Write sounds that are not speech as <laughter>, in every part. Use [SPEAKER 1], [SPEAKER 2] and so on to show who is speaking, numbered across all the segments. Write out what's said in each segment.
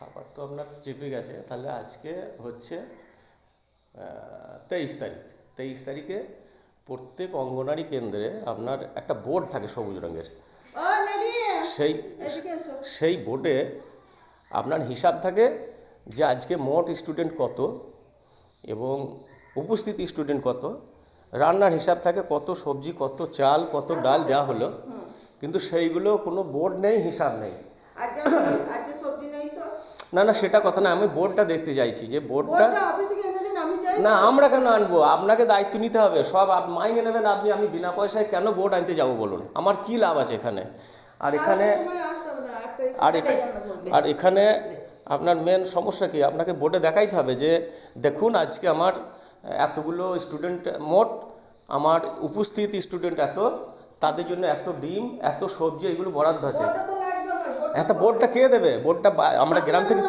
[SPEAKER 1] খাবার তো আপনার চেপে গেছে তাহলে আজকে হচ্ছে তেইশ তারিখ। তেইশ তারিখে প্রত্যেক অঙ্গনারী কেন্দ্রে আপনার একটা বোর্ড থাকে সবুজ রঙের। সেই সেই বোর্ডে আপনার হিসাব থাকে যে আজকে মোট স্টুডেন্ট কত এবং উপস্থিত স্টুডেন্ট কত। রান্নার হিসাব থাকে কত সবজি কত চাল কত ডাল দেওয়া হলো। কিন্তু সেইগুলো কোনো বোর্ড নেই হিসাব নেই
[SPEAKER 2] আজকে আজকে সবজি নেই তো
[SPEAKER 1] না না সেটা কথা না আমি বোর্ডটা দেখতে চাইছি যে বোর্ডটা না আমরা কেন আনব? আপনাকে দায়িত্ব নিতে হবে। সব মাইনে নেবেন আপনি আমি বিনা পয়সায় কেন বোর্ড আনতে যাব বলুন? আমার কি লাভ আছে এখানে? আর এখানে আর। আর এখানে আপনার মেন সমস্যা কি? আপনাকে বোর্ডে দেখাইতে হবে যে দেখুন আজকে আমার এতগুলো স্টুডেন্ট মোট আমার উপস্থিত স্টুডেন্ট এত তাদের জন্য এত ডিম এত সবজি এগুলো বরাদ্দ আছে। এত বোর্ডটা কে দেবে? বোর্ডটা আমরা গ্রাম থেকে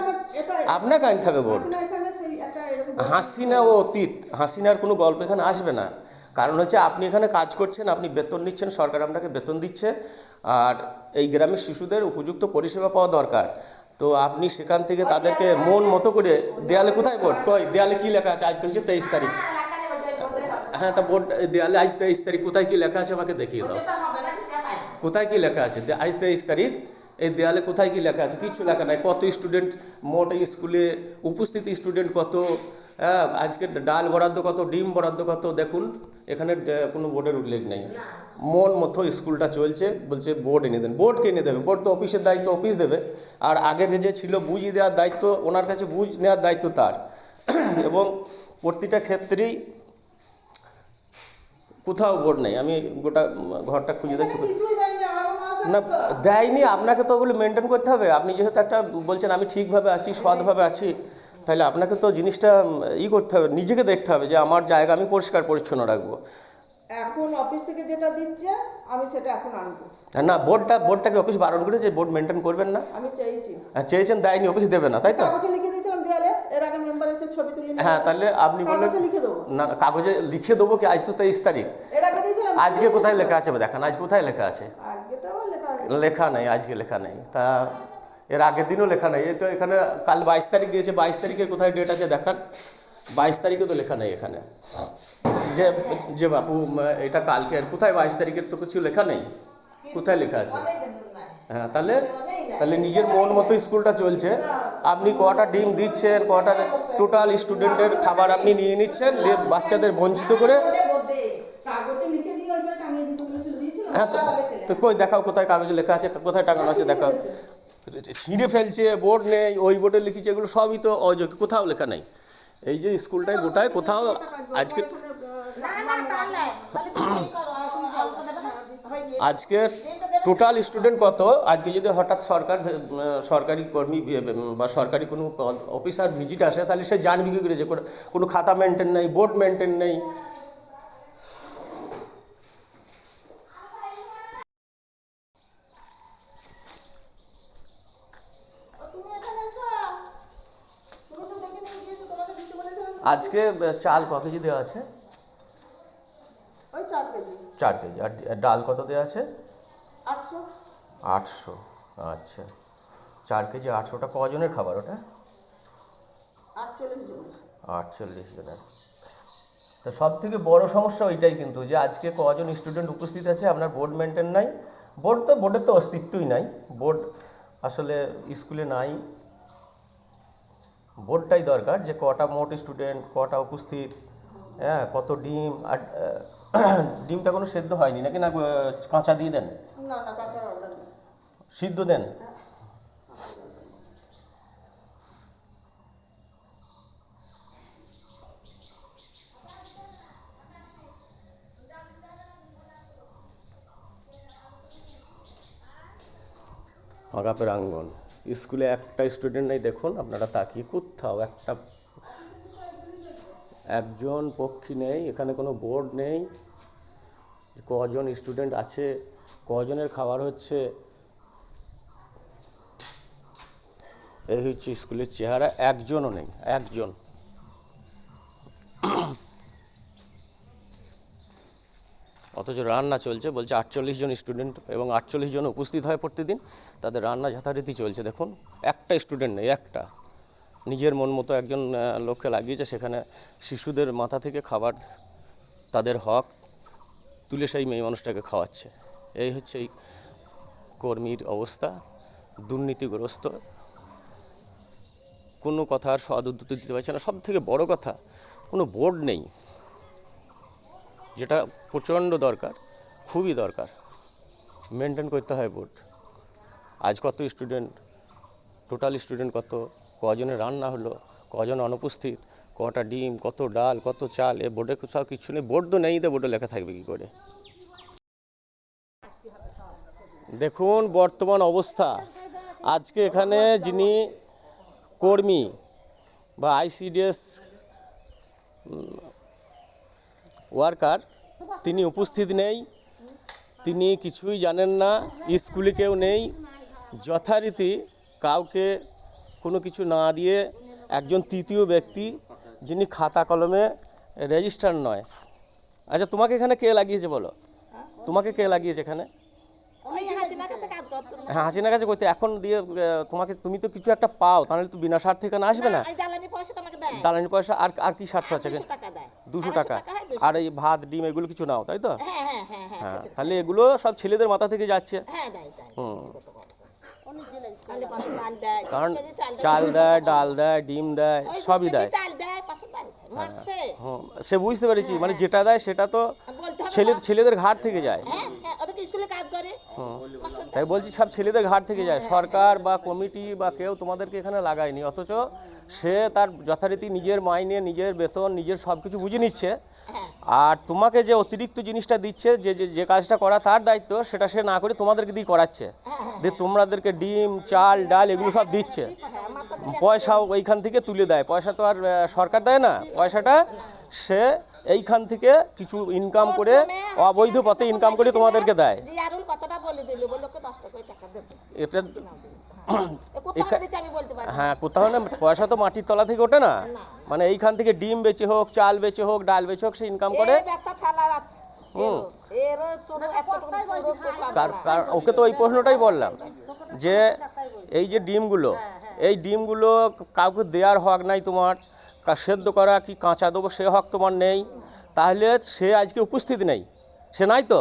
[SPEAKER 1] আপনাকে আনতে হবে বোর্ড হাসিনা ও অতীত। হাসিনার কোনো গল্প এখানে আসবে না। কারণ হচ্ছে আপনি এখানে কাজ করছেন আপনি বেতন নিচ্ছেন সরকার আপনাকে বেতন দিচ্ছে। আর এই গ্রামের শিশুদের উপযুক্ত পরিষেবা পাওয়া দরকার। তো আপনি সেখান থেকে তাদেরকে মন মতো করে দেয়ালে কোথায় বোর্ড কই? দেয়ালে কি লেখা আছে? আজকে হচ্ছে তেইশ তারিখ। হ্যাঁ তা বোর্ড দেয়ালে আজ তেইশ তারিখ। কোথায় কি লেখা আছে আমাকে দেখিয়ে দাও। কোথায় কি লেখা আছে? আজ তেইশ তারিখ। এই দেয়ালে কোথায় কি লেখা আছে? কিছু লেখা নাই। কত স্টুডেন্ট মোট স্কুলে উপস্থিত স্টুডেন্ট কত? হ্যাঁ, আজকে ডাল বরাদ্দ কত ডিম বরাদ্দ কত? দেখুন এখানে কোনো বোর্ডের উল্লেখ নেই। মন মতো স্কুলটা চলছে বলছে বোর্ড এনে দেন। বোর্ড কে এনে দেবে? বোর্ড তো অফিসের দায়িত্ব অফিস দেবে। আর আগে যে ছিল বুঝ দেওয়ার দায়িত্ব ওনার কাছে বুঝ নেওয়ার দায়িত্ব তার। <clears throat> এবং প্রতিটা ক্ষেত্রেই কোথাও বোর্ড নেই। আমি গোটা ঘরটা খুঁজে দেখছি। না দেয়নি। আপনাকে তো ওগুলো মেনটেন করতে হবে। আপনি যেহেতু একটা বলছেন আমি ঠিকভাবে আছি সৎভাবে আছি তাহলে আপনাকে তো জিনিসটা ই করতে হবে নিজেকে দেখতে হবে যে আমার জায়গা আমি পরিষ্কার পরিচ্ছন্ন রাখব।
[SPEAKER 2] এখন অফিস থেকে যেটা দিচ্ছে আমি সেটা এখন আনব।
[SPEAKER 1] না বোর্ডটা বোর্ডটাকে অফিস বারণ করেছে বোর্ড মেনটেন করবেন না।
[SPEAKER 2] আমি চেয়েছি।
[SPEAKER 1] আর চেয়েছেন দেয়নি অফিস দেবে না তাই তো?
[SPEAKER 2] কাগজে লিখে দিয়েছিলাম দেয়ালে এর আগে মেম্বার এসে ছবি তুলে
[SPEAKER 1] হ্যাঁ তাহলে আপনি বললেন
[SPEAKER 2] লিখে
[SPEAKER 1] না কাগজে লিখে দেবো কি আজ তো তেইশ তারিখ? আজকে কোথায় লেখা আছে দেখান আজ কোথায় লেখা আছে?
[SPEAKER 2] লেখা
[SPEAKER 1] নেই। আজকে লেখা নেই। তা এর আগের দিনও লেখা নেই। এই তো এখানে কাল বাইশ তারিখ দিয়েছে বাইশ তারিখের কোথায় ডেট আছে দেখান বাইশ তারিখে তো লেখা নেই এখানে। যে যে বাপু এটা কালকে কোথায় বাইশ তারিখের তো কিছু লেখা নেই? কোথায় লেখা আছে? হ্যাঁ তাহলে তাহলে নিজের মন মতো স্কুলটা চলছে। আপনি কটা ডিম দিচ্ছেন কটা টোটাল স্টুডেন্টের খাবার আপনি নিয়ে নিচ্ছেন দিয়ে বাচ্চাদের বঞ্চিত করে হ্যাঁ তো কই দেখাও কোথায় কাগজে লেখা আছে কোথায় টাঙানো আছে দেখাও। ছিঁড়ে ফেলছে বোর্ড নেই ওই বোর্ডে লিখেছে এগুলো সবই তো অযোগ্য কোথাও লেখা নেই। এই যে স্কুলটায় গোটায় কোথাও আজকে আজকে টোটাল স্টুডেন্ট কত? আজকে যদি হঠাৎ সরকার সরকারি কর্মী বা সরকারি কোনো অফিসার ভিজিট আসে তাহলে সে জানবি কি করে যে কোনো- খাতা মেনটেন নেই বোর্ড মেনটেন নেই। আজকে চাল ক কেজি দেওয়া আছে?
[SPEAKER 2] চার কেজি।
[SPEAKER 1] চার কেজি। আর আর ডাল কত দেওয়া আছে?
[SPEAKER 2] আটশো?
[SPEAKER 1] আচ্ছা। চার কেজি আটশোটা কজনের খাবার ওটা?
[SPEAKER 2] আটচল্লিশ জন
[SPEAKER 1] আটচল্লিশ জনের। তো সব থেকে বড় সমস্যা ওইটাই কিন্তু যে আজকে কজন স্টুডেন্ট উপস্থিত আছে আপনার বোর্ড মেনটেন নাই। বোর্ড তো বোর্ডের তো অস্তিত্বই নাই। বোর্ড আসলে স্কুলে নাই। বোর্ডটাই দরকার যে কটা মোট স্টুডেন্ট কটা উপস্থিত হ্যাঁ কত ডিম আর <clears throat> ডিমটা কোনো সেদ্ধ হয়নি নাকি? না কাঁচা দিয়ে দেন? সিদ্ধ দেন? ফাঁকা প্রাঙ্গন স্কুলে একটা স্টুডেন্ট নেই দেখুন আপনারা তাকিয়ে কোথাও একটা একজন পক্ষী নেই, এখানে কোনো বোর্ড নেই। কজন স্টুডেন্ট আছে, কজনের খাবার হচ্ছে? এই হচ্ছে স্কুলের চেহারা, একজনও নেই, একজন। অথচ রান্না চলছে, বলছে আটচল্লিশ জন স্টুডেন্ট এবং আটচল্লিশ জন উপস্থিত হয় প্রতিদিন। তাদের রান্না যথারীতি চলছে, দেখুন, একটা স্টুডেন্ট নেই, একটা। নিজের মন মতো একজন লোককে লাগিয়েছে। সেখানে শিশুদের মাথা থেকে খাবার তাদের হক তুলে সেই মেয়ে মানুষটাকে খাওয়াচ্ছে। এই হচ্ছে এই কর্মীর অবস্থা, দুর্নীতিগ্রস্ত। কোনো কথার সদ উদ্ধৃতি দিতে পারছে না। সব থেকে বড় কথা, কোনো বোর্ড নেই। যেটা প্রচণ্ড দরকার, খুবই দরকার। মেনটেন করতে হয় বোর্ড। আজ কত স্টুডেন্ট, টোটাল স্টুডেন্ট কত কজনের রান্না হলো, কজন অনুপস্থিত, কটা ডিম, কত ডাল, কত চাল, এ বোর্ডে সব কিছু নেই, বোর্ড তো নেই বোর্ডে লেখা থাকবে কী করে? দেখুন বর্তমান অবস্থা। আজকে এখানে যিনি কর্মী বা আইসিডিএস ওয়ার্কার, তিনি উপস্থিত নেই, তিনি কিছুই জানেন না, স্কুলে কেউ নেই, যথারীতি কাউকে কোনো কিছু না দিয়ে একজন তৃতীয় ব্যক্তি যিনি খাতা কলমে রেজিস্টার নয়। আচ্ছা তোমাকে এখানে কে লাগিয়েছে বলো? তোমাকে কে লাগিয়েছে এখানে?
[SPEAKER 2] না
[SPEAKER 1] হ্যাঁ হাসিনা কাছে করতে। এখন দিয়ে তোমাকে তুমি তো কিছু একটা পাও তাহলে তো বিনা স্বার্থে এখানে আসবে না।
[SPEAKER 2] আমাকে দেয়।
[SPEAKER 1] দালানি পয়সা আর আর কি স্বার্থ আছে
[SPEAKER 2] দুশো টাকা।
[SPEAKER 1] আর এই ভাত ডিম এগুলো কিছু নাও তাই তো?
[SPEAKER 2] হ্যাঁ হ্যাঁ হ্যাঁ হ্যাঁ
[SPEAKER 1] তাহলে এগুলো সব ছেলেদের মাথা থেকে যাচ্ছে। হুম।
[SPEAKER 2] দেয়
[SPEAKER 1] কারণ
[SPEAKER 2] চাল দেয়,
[SPEAKER 1] ডাল দেয় ডিম দেয় সবই দেয়।
[SPEAKER 2] দেয়। মাসে
[SPEAKER 1] হুম, সে বুঝতে পেরেছি মানে যেটা দেয় সেটা তো ছেলে ছেলেদের ঘাট থেকে যায়।
[SPEAKER 2] হ্যাঁ হ্যাঁ।
[SPEAKER 1] তাই বলছি সব ছেলেদের ঘাট থেকে যায়। সরকার বা কমিটি বা কেউ তোমাদেরকে এখানে লাগায়নি অথচ সে তার যথারীতি নিজের মাইনে নিজের বেতন নিজের সব কিছু বুঝে নিচ্ছে।
[SPEAKER 2] হ্যাঁ।
[SPEAKER 1] আর তোমাকে যে অতিরিক্ত জিনিসটা দিচ্ছে যে যে- যে কাজটা করা তার দায়িত্ব সেটা সে না করে তোমাদেরকে দিয়ে করাচ্ছে। যে তোমাদেরকে ডিম চাল ডাল এগুলো সব দিচ্ছে।
[SPEAKER 2] হ্যাঁ
[SPEAKER 1] পয়সাও ওইখান থেকে তুলে দেয়। পয়সা তো আর সরকার দেয় না। পয়সাটা সে এইখান থেকে কিছু ইনকাম করে অবৈধ পথে ইনকাম করে তোমাদেরকে দেয়। এটা। হ্যাঁ। কোথাও না পয়সা তো মাটির তলা থেকে ওঠে না। মানে এইখান থেকে ডিম বেচে হোক চাল বেচে হোক ডাল বেচে হোক সে ইনকাম করে কার ওকে তো ওই প্রশ্নটাই বললাম যে এই যে ডিমগুলো এই ডিমগুলো কাউকে দেওয়ার হক নাই তোমার কা- সেদ্ধ করা কি কাঁচা দেবো সে হক তোমার নেই তাহলে সে আজকে উপস্থিত নেই সে নাই তো?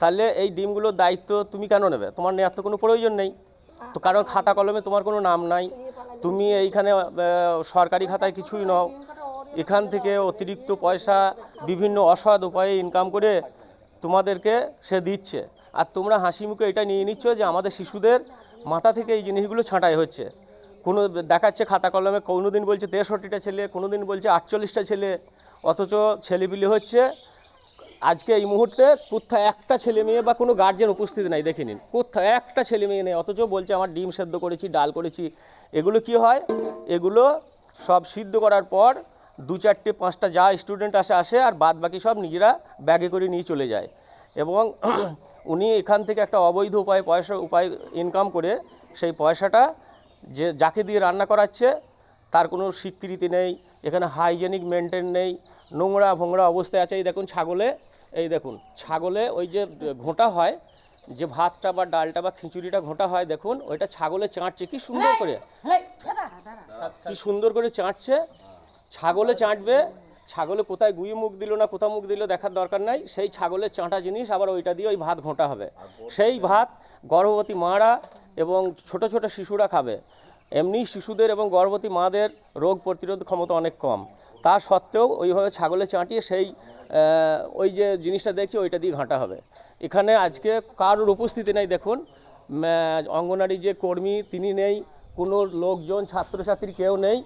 [SPEAKER 1] তাহলে এই ডিমগুলোর দায়িত্ব তুমি কেন নেবে? তোমার নেওয়ার তো কোনো প্রয়োজন নেই তো কারণ খাতা কলমে তোমার কোনো নাম নাই তুমি এইখানে সরকারি খাতায় কিছুই নাও। এখান থেকে অতিরিক্ত পয়সা, বিভিন্ন অসৎ উপায়ে ইনকাম করে তোমাদেরকে সে দিচ্ছে। আর তোমরা হাসি মুখে এটা নিয়ে নিচ্ছ যে আমাদের শিশুদের মাথা থেকে এই জিনিসগুলো ছাঁটাই হচ্ছে। কোনো দেখাচ্ছে খাতা কলমে কোনো দিন বলছে তেষট্টিটা ছেলে কোনো দিন বলছে আটচল্লিশটা ছেলে, অথচ ছেলেপিলি হচ্ছে আজকে এই মুহূর্তে কোথাও একটা ছেলে মেয়ে বা কোনো গার্জেন উপস্থিত নাই, দেখে নিন। কোথাও একটা ছেলে মেয়ে নেই, অথচ বলছে, আমার ডিম সেদ্ধ করেছি, ডাল করেছি এগুলো কি হয়? এগুলো সব সিদ্ধ করার পর দু চারটে, পাঁচটা যা স্টুডেন্ট আসে আসে আর বাদ বাকি সব নিজেরা ব্যাগে করে নিয়ে চলে যায়। এবং <clears throat> উনি এখান থেকে একটা অবৈধ উপায়ে পয়সা, উপায় ইনকাম করে সেই পয়সাটা যে যাকে দিয়ে রান্না করাচ্ছে, তার কোনো স্বীকৃতি নেই, এখানে হাইজেনিক মেনটেন নেই, নোংরা ভোংরা অবস্থায় আছে। এই দেখুন ছাগলে, এই দেখুন, ছাগলে ওই যে ঘোঁটা হয় যে ভাতটা বা ডালটা বা খিচুড়িটা ঘোঁটা হয় দেখুন ওইটা ছাগলে চাঁটছে। কি সুন্দর করে। কি সুন্দর করে চাঁটছে। ছাগলে চাঁটবে। ছাগলে কোথায় গুই মুখ দিল না কোথাও মুখ দিল দেখার দরকার নাই। সেই ছাগলের চাঁটা জিনিস আবার ওইটা দিয়ে ওই ভাত ঘোঁটা হবে। সেই ভাত গর্ভবতী মারা এবং ছোট ছোট শিশুরা খাবে। এমনি শিশুদের এবং গর্ভবতী মাদের রোগ প্রতিরোধ ক্ষমতা অনেক কম। তা সত্ত্বেও ওইভাবে ছাগলে চাঁটিয়ে সেই ওই যে জিনিসটা দেখছি ওইটা দিয়ে ঘাঁটা হবে। এখানে আজকে কারোর উপস্থিতি নেই, দেখুন। অঙ্গনারী যে কর্মী, তিনি নেই, কোনো লোকজন, ছাত্রছাত্রী কেউ নেই।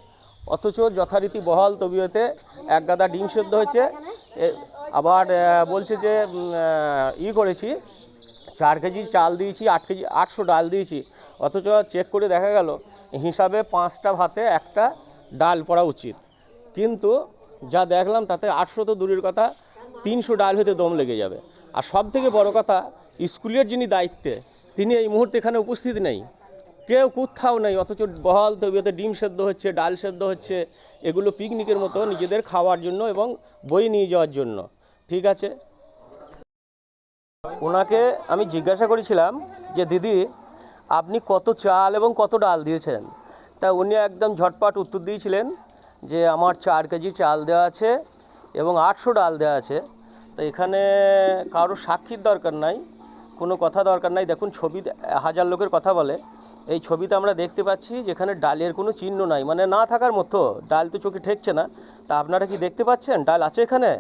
[SPEAKER 1] অথচ যথারীতি বহাল তবিয়তে এক গাদা ডিম সেদ্ধ হয়েছে। আবার বলছে যে ই করেছি, চার কেজি চাল দিয়েছি, আট কেজি, আটশো ডাল দিয়েছি। অথচ চেক করে দেখা গেল, হিসাবে পাঁচটা ভাতে একটা ডাল পড়া উচিত। কিন্তু যা দেখলাম, তাতে আটশো তো দূরের কথা, তিনশো ডাল হতে দম লেগে যাবে। আর সব থেকে বড় কথা, স্কুলের যিনি দায়িত্বে, তিনি এই মুহূর্তে এখানে উপস্থিত নেই। কেউ কোথাও নেই, অথচ বহাল তবিয়তে ডিম সেদ্ধ হচ্ছে, ডাল সেদ্ধ হচ্ছে, এগুলো পিকনিকের মতো নিজেদের খাওয়ার জন্য এবং বই নিয়ে যাওয়ার জন্য। ঠিক আছে? ওনাকে আমি জিজ্ঞাসা করেছিলাম যে, দিদি, আপনি কত চাল এবং কত ডাল দিয়েছেন? তা উনি একদম ঝটপট উত্তর দিয়েছিলেন যে, আমার চার কেজি চাল দেওয়া আছে এবং আটশো ডাল দেওয়া আছে। তো এখানে কারও সাক্ষীর দরকার নাই, কোনো কথা দরকার নাই। দেখুন, ছবি হাজার লোকের কথা বলে। এই ছবিতে আমরা দেখতে পাচ্ছি যেখানে ডালের কোনো চিহ্ন নাই। মানে না থাকার মতো, ডাল তো চোখে ঠেকছে না। তা আপনারা কি দেখতে পাচ্ছেন? ডাল আছে এখানে?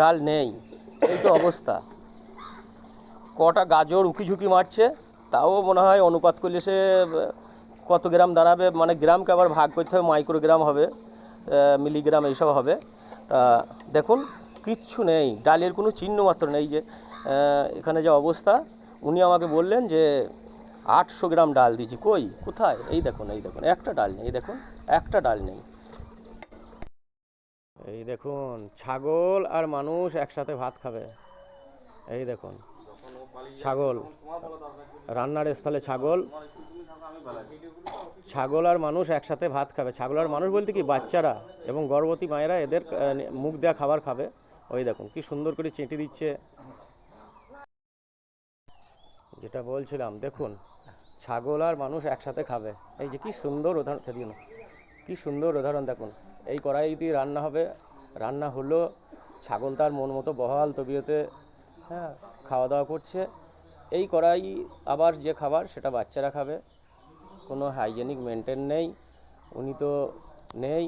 [SPEAKER 1] ডাল নেই। এই তো অবস্থা। কটা গাজর উকি ঝুঁকি মারছে, তাও মনে হয় অনুপাত করলে সে, কত গ্রাম দাঁড়াবে? মানে গ্রামকে আবার ভাগ করতে হবে, মাইক্রোগ্রাম হবে মিলিগ্রাম এইসব হবে। তা দেখুন কিচ্ছু নেই। ডালের কোনো চিহ্ন মাত্র নেই যে এখানে যে অবস্থা। উনি আমাকে বললেন যে, আটশো গ্রাম ডাল দিয়েছি। কই? কোথায়? এই দেখুন এই দেখুন, একটা ডাল নেই দেখুন, একটা ডাল নেই। এই দেখুন, ছাগল আর মানুষ একসাথে ভাত খাবে। এই দেখুন, ছাগল। রান্নার স্থলে ছাগল। ছাগল আর মানুষ একসাথে ভাত খাবে। ছাগল আর মানুষ বলতে কি? বাচ্চারা এবং গর্ভবতী মায়েরা এদের মুখ দেওয়া খাবার খাবে। ওই দেখুন, কি সুন্দর করে চেটে দিচ্ছে। যেটা বলছিলাম, দেখুন, ছাগল আর মানুষ একসাথে খাবে। এই যে কি সুন্দর উদাহরণ দিন কি সুন্দর উদাহরণ, দেখুন, এই কড়াই দিয়ে রান্না হবে। রান্না হলো, ছাগল তার মন মতো বহাল তবিয়তে হ্যাঁ খাওয়া দাওয়া করছে। এই কড়াই আবার যে খাবার, সেটা বাচ্চারা খাবে। কোনো হাইজেনিক মেনটেন নেই। উনি তো নেই।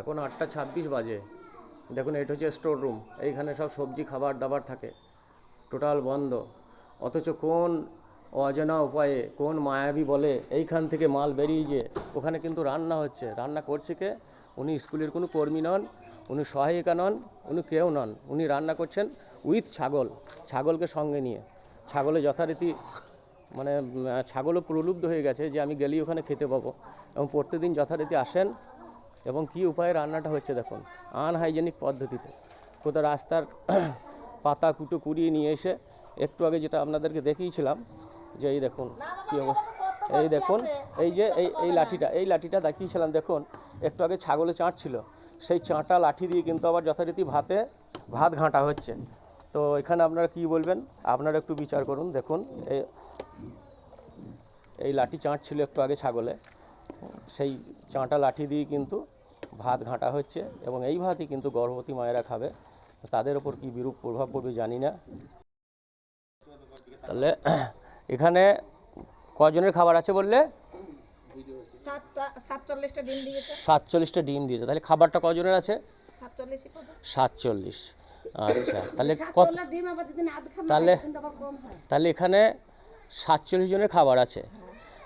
[SPEAKER 1] এখন আটটা ছাব্বিশ বাজে। দেখুন, এটা হচ্ছে স্টোর রুম এইখানে সব সবজি, খাবার, দাবার থাকে। টোটাল বন্ধ। অথচ কোন অজানা উপায়ে, কোন মায়াবী বলে এইখান থেকে মাল বেরিয়ে যে ওখানে কিন্তু রান্না হচ্ছে। রান্না করছে কে? উনি স্কুলের কোনো কর্মী নন, উনি সহায়িকা নন, উনি কেউ নন। উনি রান্না করছেন উইথ ছাগল, ছাগলকে সঙ্গে নিয়ে। ছাগলে যথারীতি মানে ছাগলও প্রলুব্ধ হয়ে গেছে যে আমি গেলেই ওখানে খেতে পাবো। এবং প্রত্যেকদিন যথারীতি আসেন এবং কি উপায়ে রান্নাটা হচ্ছে দেখুন আনহাইজেনিক পদ্ধতিতে। কোথাও রাস্তার <clears throat> পাতা কুটো কুড়িয়ে নিয়ে এসে একটু আগে যেটা আপনাদেরকে দেখিয়েছিলাম, যে এই দেখুন কী অবস্থা। এই দেখুন, এই যে এই এই লাঠিটা এই লাঠিটা দেখিয়েছিলাম, দেখুন, একটু আগে ছাগলে চাঁট ছিল। সেই চাঁটা লাঠি দিয়ে কিন্তু আবার যথারীতি ভাতে ভাত ঘাঁটা হচ্ছে। তো এখানে আপনারা কি বলবেন? আপনারা একটু বিচার করুন, দেখুন এই এই লাঠি চাঁট ছিল একটু আগে ছাগলে। সেই চাঁটা লাঠি দিয়ে কিন্তু ভাত ঘাঁটা হচ্ছে এবং এই ভাতই কিন্তু গর্ভবতী মায়েরা খাবে। তাদের ওপর কি বিরূপ প্রভাব পড়বে জানি না। তাহলে এখানে কজনের খাবার আছে বললে?
[SPEAKER 2] সাতচল্লিশটা ডিম দিয়েছে।
[SPEAKER 1] তাহলে খাবারটা কজনের আছে? সাতচল্লিশ আচ্ছা তাহলে কত তাহলে- তাহলে এখানে সাতচল্লিশ জনের খাবার আছে।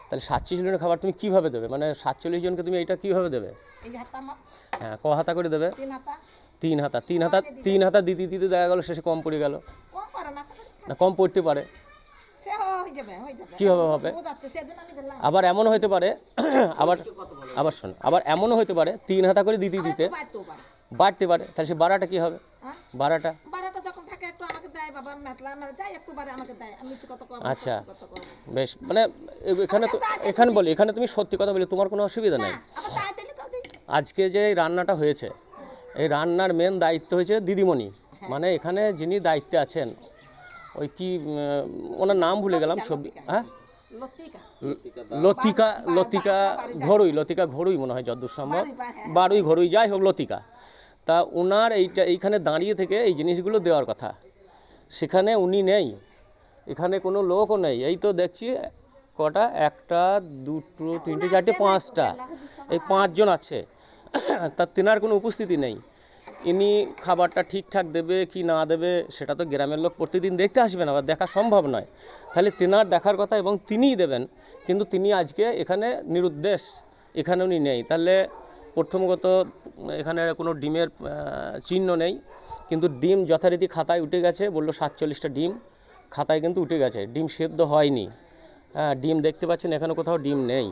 [SPEAKER 1] তাহলে সাতচল্লিশ জনের খাবার তুমি কীভাবে দেবে? মানে সাতচল্লিশ জনকে তুমি এটা কীভাবে দেবে? হ্যাঁ ক হাতা করে দেবে?
[SPEAKER 2] তিন হাতা।
[SPEAKER 1] তিন হাতা। তিন হাতা দিতে দিতে দেখা গেলো শেষে কম পড়ে গেল।
[SPEAKER 2] না
[SPEAKER 1] কম পড়তে পারে। কীভাবে হবে? <clears throat> আবার এমনও হতে পারে আবার আবার শোন আবার এমনও হতে পারে তিন হাতা করে দিতে দিতে বাড়তে পারে। তাহলে সে বাড়াটা কী হবে?
[SPEAKER 2] হ্যাঁ?
[SPEAKER 1] বাড়াটা আচ্ছা। বেশ মানে এখানে তো এখানে বলি এখানে তুমি সত্যি কথা বলি তোমার কোনো অসুবিধা নেই। আজকে যে রান্নাটা হয়েছে এই রান্নার মেন দায়িত্ব হয়েছে দিদিমণি। মানে এখানে যিনি দায়িত্বে আছেন ওই কি ওনার নাম ভুলে গেলাম ছবি হ্যাঁ?
[SPEAKER 2] লতিকা।
[SPEAKER 1] লতিকা। ঘরুই লতিকা ঘরুই মনে হয় যদ্দূর সম্ভব।
[SPEAKER 2] বাড়ুই, বা- হ্যাঁ।
[SPEAKER 1] বারুই ঘরুই যাই হোক লতিকা। তা ওনার এইটা এইখানে দাঁড়িয়ে থেকে এই জিনিসগুলো দেওয়ার কথা। সেখানে উনি নেই। এখানে কোনো লোকও নেই। এই তো দেখছি কটা, একটা, দুটো, তিনটে, চারটে, পাঁচটা। এই পাঁচজন আছে। তার তেনার কোনো উপস্থিতি নেই। ইনি খাবারটা ঠিকঠাক দেবে কি না দেবে সেটা তো গ্রামের লোক প্রতিদিন দেখতে আসবে না বা দেখা সম্ভব নয়। তাহলে তেনার দেখার কথা এবং তিনিই দেবেন। কিন্তু তিনি আজকে এখানে নিরুদ্দেশ। এখানে উনি নেই। তাহলে প্রথমগত এখানে কোনো ডিমের চিহ্ন নেই। কিন্তু ডিম যথারীতি খাতায় উঠে গেছে বলল সাতচল্লিশটা ডিম খাতায় কিন্তু উঠে গেছে ডিম সেদ্ধ হয়নি। হ্যাঁ ডিম দেখতে পাচ্ছেন এখানে কোথাও ডিম নেই।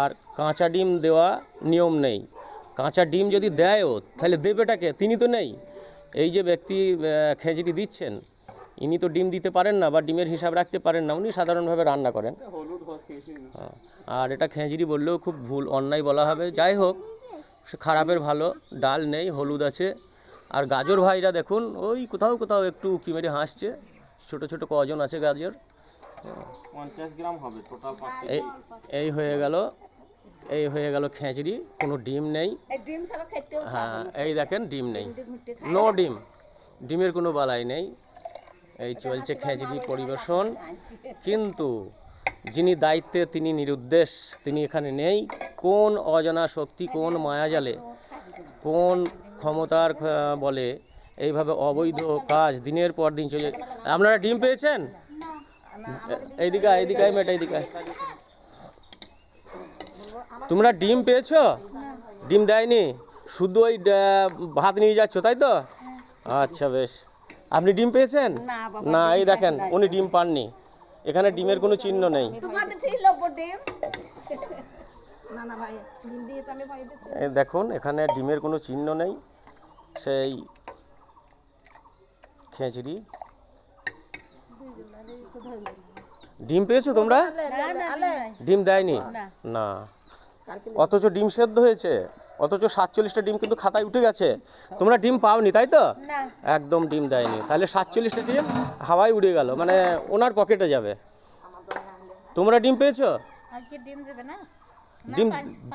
[SPEAKER 1] আর কাঁচা ডিম দেওয়া নিয়ম নেই। কাঁচা ডিম যদি দেয়ও তাহলে দেবেটাকে তিনি তো নেই। এই যে ব্যক্তি খেজড়ি দিচ্ছেন ইনি তো ডিম দিতে পারেন না বা ডিমের হিসাব রাখতে পারেন না উনি সাধারণভাবে রান্না করেন। হ্যাঁ, আর এটা খেজড়ি বললেও খুব ভুল অন্যায় বলা হবে। যাই হোক সে খারাপের ভালো ডাল নেই হলুদ আছে। আর গাজর ভাইরা দেখুন ওই কোথাও কোথাও একটু উকি মেরে হাসছে। ছোট ছোট কজন আছে গাজর।
[SPEAKER 3] পঞ্চাশ গ্রাম হবে টোটাল
[SPEAKER 1] এই এই হয়ে গেল এই হয়ে গেল খেঁচড়ি কোনো ডিম নেই।
[SPEAKER 4] এই ডিম ছাড়া খেতেও
[SPEAKER 1] হ্যাঁ এই দেখেন ডিম নেই। নো ডিম। ডিমের কোনো বালাই নেই। এই চলছে খেঁচড়ি পরিবেশন। কিন্তু যিনি দায়িত্বে তিনি নিরুদ্দেশ তিনি এখানে নেই। কোন অজানা শক্তি কোন মায়াজালে কোন ক্ষমতার বলে এইভাবে অবৈধ কাজ দিনের পর দিন চলে আপনারা ডিম পেয়েছেন? এইদিকে এইদিকে মেয়েটা এইদিকে তোমরা ডিম পেয়েছ? ডিম দেয়নি? শুধু ওই ভাত নিয়ে যাচ্ছ তাই তো? আচ্ছা বেশ। আপনি ডিম পেয়েছেন?
[SPEAKER 4] না
[SPEAKER 1] এই দেখেন উনি ডিম পাননি। এখানে ডিমের কোনো চিহ্ন নেই। দেখুন এখানে ডিমের কোনো চিহ্ন নেই। সেই খেঁচড়ি। ডিম পেয়েছ তোমরা?
[SPEAKER 4] না না ডিম
[SPEAKER 1] দেয়নি?
[SPEAKER 4] না।
[SPEAKER 1] না। অথচ ডিম সেদ্ধ হয়েছে। অথচ সাতচল্লিশটা ডিম কিন্তু খাতায় উঠে গেছে। তোমরা ডিম পাওনি তাই তো? একদম ডিম দেয়নি। তাহলে সাতচল্লিশটা ডিম হাওয়ায় উড়ে গেল। মানে ওনার পকেটে যাবে। তোমরা ডিম পেয়েছ?
[SPEAKER 4] ডিম দেবে না?
[SPEAKER 1] ডিম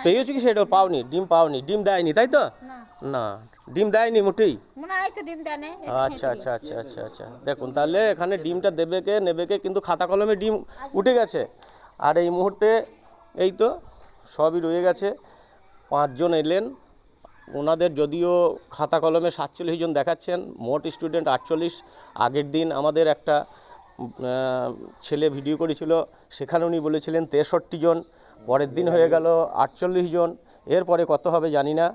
[SPEAKER 1] পেয়েছ কি সেটা? পাওনি। ডিম পাওনি। ডিম দেয়নি তাই তো?
[SPEAKER 4] না।
[SPEAKER 1] না। ডিম দেয়নি মোটেই
[SPEAKER 4] তো ডিম দেয়
[SPEAKER 1] আচ্ছা আচ্ছা আচ্ছা আচ্ছা আচ্ছা। দেখুন তাহলে এখানে ডিমটা দেবে কে নেবে কে কিন্তু খাতা কলমে ডিম উঠে গেছে। আর এই মুহূর্তে এই তো সবই রয়ে গেছে। পাঁচজন এলেন। ওনাদের যদিও খাতা কলমে সাতচল্লিশ জন দেখাচ্ছেন মোট স্টুডেন্ট আটচল্লিশ। আগের দিন আমাদের একটা ছেলে ভিডিও করেছিল সেখানে উনি বলেছিলেন তেষট্টি জন পরের দিন হয়ে গেল আটচল্লিশ জন। এরপরে কত হবে জানি না।